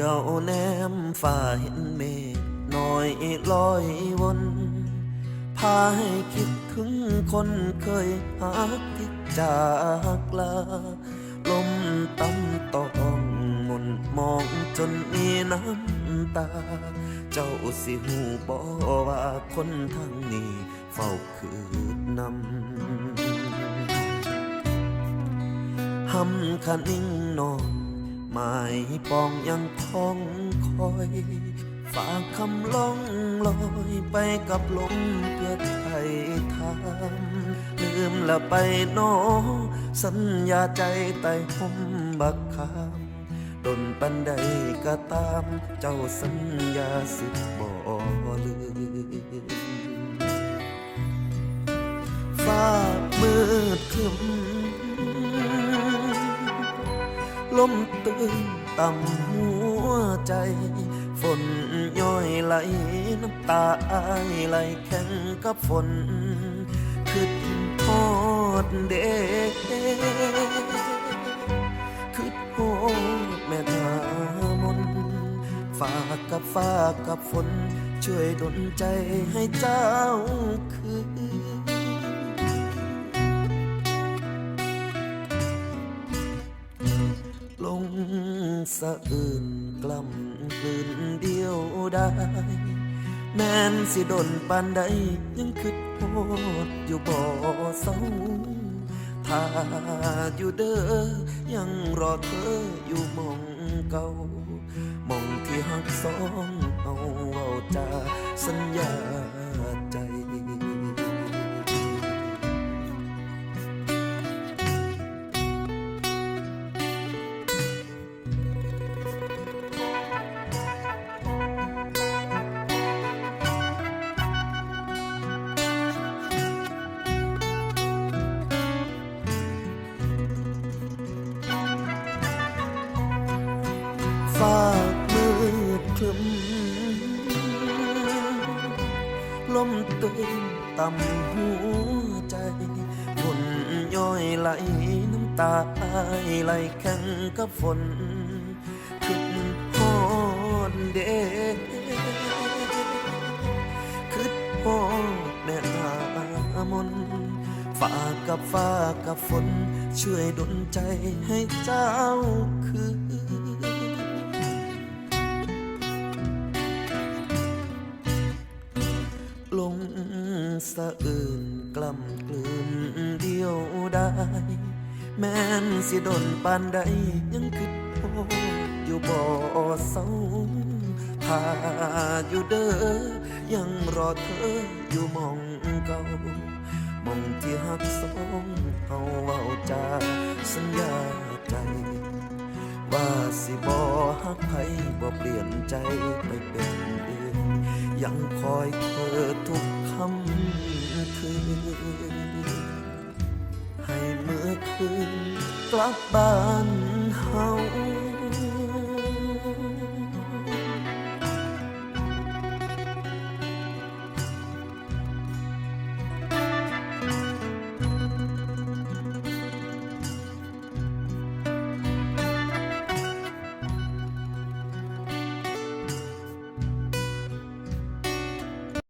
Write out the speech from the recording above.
ยวแนมฝ่าเห็นเมฆน้อยลอยวนพาให้คิดถึงคนเคยหักที่จากลาลมตั้มต้องมนมองจนมีน้ำตา เจ้าสิหูบอว่าคนทางนี้เฝ้าคืดนำหำคันนิ่งนอน หมายปองยังคองคอย ฝากคำล่องลอยไปกับลมเพื่อไทยทำลืมละไปหนอสัญญาใจใต้ห่มบักคามดนปันใดก็ตามเจ้าสัญญาสิบบ่ลืม ลมตื่นต่ำหัวใจ ฝนย้อยไหลน้ำตาอายไหลแข็งกับฝนขึ้นทอดเด็กขึ้นโหดแม่ทามนฝากกับฟ้ากับฝน ช่วยดลใจให้เจ้าคืน สะอื่นกล่ำกลืนเดียวได้ แม่นสิดนปานใดยังคิดโหดอยู่บ่เศร้าถ้าอยู่เด้อยังรอเธออยู่มองเก่ามองที่หักสองเอาเอาจาสัญญา ฝากมืดคลึมลมตื่นต่ำหัวใจฝนย้อยไหลน้ำตาไหลแข็งกับฝนขึ้นฮอดเดขึ้นฮอดแม่นามนฝากกับฟ้ากับฝน ช่วยดลใจให้เจ้าคืน สะอื่นกล่ำกลืนเดียวได้ แม่นสิดนปานใดยังคิดโอดอยู่บ่เศร้าถ้าอยู่เด้อยังรอเธออยู่มองเก่ามองที่หักสองเฮาเว้าจาสัญญาใจ ว่าสิบ่ฮักไผบ่เปลี่ยนใจไปเป็นอื่นยังคอยเธอทุก คำคืน ให้เมื่อคืนกลับบ้านเฮา